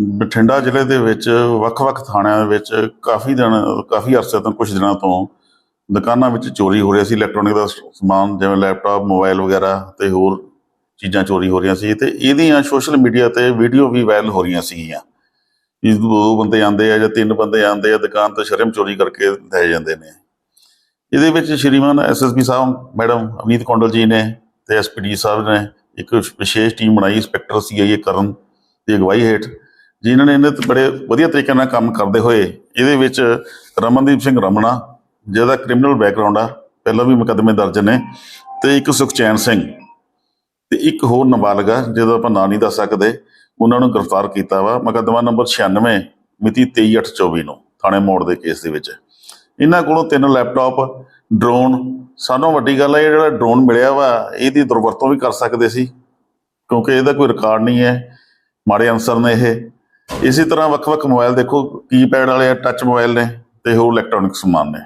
ਬਠਿੰਡਾ ਜ਼ਿਲ੍ਹੇ ਦੇ ਵਿੱਚ, ਵੱਖ-ਵੱਖ ਥਾਣਿਆਂ ਦੇ ਵਿੱਚ ਕਾਫੀ ਦਿਨ, ਕਾਫੀ ਅਰਸੇ ਤੋਂ ਕੁਝ ਦਿਨਾਂ ਤੋਂ ਦੁਕਾਨਾਂ ਵਿੱਚ ਚੋਰੀ ਹੋ ਰਹੀ ਸੀ। ਇਲੈਕਟ੍ਰੋਨਿਕ ਦਾ ਸਮਾਨ, ਜਿਵੇਂ ਲੈਪਟਾਪ, ਮੋਬਾਈਲ ਵਗੈਰਾ ਤੇ ਹੋਰ ਚੀਜ਼ਾਂ ਚੋਰੀ ਹੋ ਰਹੀਆਂ ਸੀ ਤੇ ਇਹਦੀਆਂ ਸੋਸ਼ਲ ਮੀਡੀਆ ਤੇ ਵੀਡੀਓ ਵੀ ਵਾਇਰਲ ਹੋ ਰਹੀਆਂ ਸੀਗੀਆਂ। ਇਸ ਦੋ ਬੰਦੇ ਆਂਦੇ ਆ ਜਾਂ ਤਿੰਨ ਬੰਦੇ ਆਂਦੇ ਆ, ਦੁਕਾਨ ਤੋਂ ਸ਼ਰਮ ਚੋਰੀ ਕਰਕੇ ਲੈ ਜਾਂਦੇ ਨੇ। ਇਹਦੇ ਵਿੱਚ ਸ਼੍ਰੀਮਾਨ ਐਸਐਸਪੀ ਸਾਹਿਬ, ਮੈਡਮ ਅਮਨੀਤ ਕੌਂਡਲ ਜੀ ਨੇ ਤੇ ਐਸਪੀਡੀ ਸਾਹਿਬ ਨੇ ਇੱਕ ਵਿਸ਼ੇਸ਼ ਟੀਮ ਬਣਾਈ, ਇੰਸਪੈਕਟਰ ਸੀਆਈਏ ਕਰਨ ਦੀ ਅਗਵਾਈ ਹੇਠ। ਜਿਨ੍ਹਾਂ ਨੇ ਇਹਨਾਂ ਤੇ ਬੜੇ ਵਧੀਆ ਤਰੀਕੇ ਨਾਲ ਕੰਮ ਕਰਦੇ ਹੋਏ, ਇਹਦੇ ਵਿੱਚ ਰਮਨਦੀਪ ਸਿੰਘ ਰਮਣਾ, ਜਿਹਦਾ ਕ੍ਰਿਮੀਨਲ ਬੈਕਗ੍ਰਾਉਂਡ ਆ, ਪਹਿਲਾਂ ਵੀ ਮੁਕੱਦਮੇ ਦਰਜ ਨੇ, ਤੇ ਇੱਕ ਸੁਖਚੈਨ ਸਿੰਘ, ਤੇ ਇੱਕ ਹੋਰ ਨਾਬਾਲਗ ਆ, ਜਿਹਦਾ ਆਪਾਂ ਨਾਂ ਨਹੀਂ ਦੱਸ ਸਕਦੇ, ਉਹਨਾਂ ਨੂੰ ਗ੍ਰਿਫਤਾਰ ਕੀਤਾ ਵਾ, ਮੁਕੱਦਮਾ ਨੰਬਰ 96 ਮਿਤੀ 23/8/24 ਨੂੰ, ਥਾਣੇ ਮੋੜ ਦੇ ਕੇਸ ਦੇ ਵਿੱਚ। ਇਹਨਾਂ ਕੋਲੋਂ ਤਿੰਨ ਲੈਪਟਾਪ ਡਰੋਨ ਸਾਨੂੰ ਵੱਡੀ ਗੱਲ ਹੈ ਇਹ ਜਿਹੜਾ ਡਰੋਨ ਮਿਲਿਆ ਵਾ, ਇਹਦੀ ਦੁਰਵਰਤੋਂ ਵੀ ਕਰ ਸਕਦੇ ਸੀ, ਕਿਉਂਕਿ ਇਹਦਾ ਕੋਈ ਰਿਕਾਰਡ ਨਹੀਂ ਹੈ, ਮਾੜੇ ਅਨਸਰ ਨੇ ਇਹ। ਇਸੇ ਤਰ੍ਹਾਂ ਵੱਖ-ਵੱਖ ਮੋਬਾਈਲ ਦੇਖੋ ਕੀਪੈਡ ਵਾਲੇ ਆ ਟੱਚ ਮੋਬਾਈਲ ਨੇ ਤੇ ਹੋਰ ਇਲੈਕਟ੍ਰੋਨਿਕ ਸਮਾਨ ਨੇ।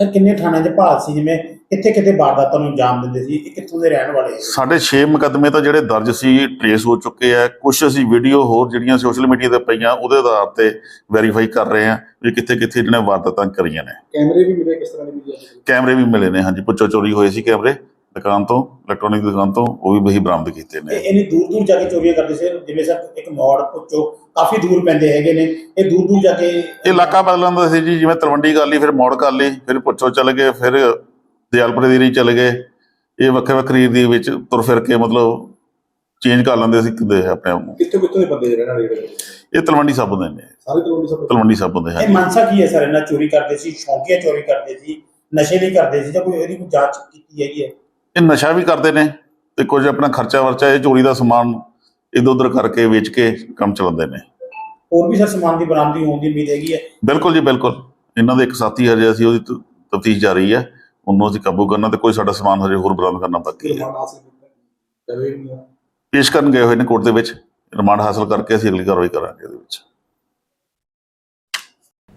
ਸਰ ਕਿੰਨੇ ਥਾਣਿਆਂ ਦੇ ਭਾਲ ਸੀ? ਜਿਵੇਂ ਕਿੱਥੇ ਕਿੱਥੇ ਵਾਰਦਾਤਾਂ ਨੂੰ ਅੰਜਾਮ ਦਿੰਦੇ ਸੀ? ਇਹ ਕਿੱਥੋਂ ਦੇ ਰਹਿਣ ਵਾਲੇ ਸੀ? ਸਾਡੇ 6 ਮੁਕੱਦਮੇ ਤਾਂ ਜਿਹੜੇ ਦਰਜ ਸੀ ਟ੍ਰੇਸ ਹੋ ਚੁੱਕੇ ਆ। ਕੁਝ ਅਸੀਂ ਵੀਡੀਓ ਹੋਰ ਜਿਹੜੀਆਂ ਸੋਸ਼ਲ ਮੀਡੀਆ ਤੇ ਪਈਆਂ ਉਹਦੇ ਆਧਾਰ ਤੇ ਵੈਰੀਫਾਈ ਕਰ ਰਹੇ ਆ ਵੀ ਕਿੱਥੇ ਕਿੱਥੇ ਜਿਹਨੇ ਵਾਰਦਾਤਾਂ ਕਰੀਆਂ ਨੇ। ਕੈਮਰੇ ਵੀ ਮਿਲੇ ਕਿਸ ਤਰ੍ਹਾਂ ਦੇ ਮਿਲੇ ਕੈਮਰੇ ਵੀ ਮਿਲੇ ਨੇ ਹਾਂਜੀ। ਪੁੱਛੋ ਚੋਰੀ ਹੋਏ ਸੀ ਕੈਮਰੇ? ਦੁਕਾਨ ਤੋਂ ਇਲੈਕਟ੍ਰੋਨਿਕ ਦੁਕਾਨ ਤੋਂ ਉਹ ਵੀ ਵਹੀ ਬਰਾਮਦ ਕੀਤੇ ਇਹ ਨੇ ਇਹਨੀ ਦੂਰ ਦੂਰ ਜਾ ਕੇ ਚੋਰੀਆਂ ਕਰਦੇ ਸੀ। ਜਿਵੇਂ ਸਰ ਇੱਕ ਮੋੜ ਪੁੱਛੋ ਕਾਫੀ ਦੂਰ ਪੈਂਦੇ ਹੈਗੇ ਨੇ। ਇਹ ਦੂਰ ਦੂਰ ਜਾ ਕੇ ਇਹ ਇਲਾਕਾ ਬਦਲਣ ਦਾ ਸੀ ਜੀ ਜਿਵੇਂ ਤਲਵੰਡੀ ਕਰ ਲਈ ਫਿਰ ਮੋੜ ਕਰ ਲਈ ਫਿਰ ਪੁੱਛੋ ਚੱਲ ਗਏ ਫਿਰ ਦਿਆਲਪੁਰੇ ਦੀ ਰਹੀ ਚਲੇ ਗਏ। ਇਹ ਵੱਖਰੇ ਵੱਖਰੀ ਦੀ ਵਿੱਚ ਤੁਰ ਫਿਰ ਕੇ ਮਤਲਬ ਚੇਂਜ ਕਰ ਲੈਂਦੇ ਸੀ ਕਿਤੇ ਆਪਣੇ ਆਪ ਨੂੰ। ਕਿੱਥੇ ਕਿੱਥੇ ਦੇ ਬੰਦੇ ਰਹਿਣ ਵਾਲੇ ਇਹ ਤਲਵੰਡੀ ਸਾਬੋ ਦੇ ਨੇ। ਸਾਰੇ ਤਰ੍ਹਾਂ ਸਭ ਤਲਵੰਡੀ ਸਾਬੋ ਦੇ ਇਹ ਹਾਂਜੀ। ਮਨਸਾ ਕੀ ਹੈ ਸਰ? ਇਹਨਾਂ ਚੋਰੀ ਕਰਦੇ ਸੀ ਸ਼ੌਂਕੀਆ ਚੋਰੀ ਕਰਦੇ ਸੀ ਨਸ਼ੇ ਲਈ ਕਰਦੇ ਸੀ ਜਾਂ ਕੋਈ ਇਹਦੀ ਕੋਈ ਜਾਂਚ ਕੀਤੀ ਹੈਗੀ ਹੈ? ਇਹ ਨਸ਼ਾ ਵੀ ਕਰਦੇ ਨੇ ਤੇ ਕੁਝ ਆਪਣਾ ਖਰਚਾ ਵਰਚਾ ਇਹ ਚੋਰੀ ਦਾ ਸਮਾਨ ਇਧਰ ਉਧਰ ਕਰਕੇ ਵੇਚ ਕੇ ਕੰਮ ਚਲਾਉਂਦੇ ਨੇ। ਹੋਰ ਵੀ ਸਰ ਸਮਾਨ ਦੀ ਬਰਾਮਦੀ ਹੋਣ ਦੀ ਉਮੀਦ ਹੈਗੀ ਹੈ? ਬਿਲਕੁਲ ਜੀ ਬਿਲਕੁਲ। ਇਹਨਾਂ ਦੇ ਇੱਕ ਸਾਥੀ ਹਜੇ ਅਸੀਂ ਉਹਦੀ ਤਫਤੀਸ਼ ਜਾਰੀ ਹੈ। ਉਹਨੂੰ ਅਸੀਂ ਕਾਬੂ ਕਰਨਾ ਤੇ ਕੋਈ ਸਾਡਾ ਸਮਾਨ ਹਜੇ ਹੋਰ ਬਰਾਮਦ ਕਰਨਾ ਬਾਕੀ ਹੈ। ਪੇਸ਼ ਕਰਨ ਗਏ ਹੋਏ ਨੇ ਕੋਰਟ ਦੇ ਵਿੱਚ। ਰਿਮਾਂਡ ਹਾਸਲ ਕਰਕੇ ਅਸੀਂ ਅਗਲੀ ਕਾਰਵਾਈ ਕਰਾਂਗੇ ਇਹਦੇ ਵਿੱਚ।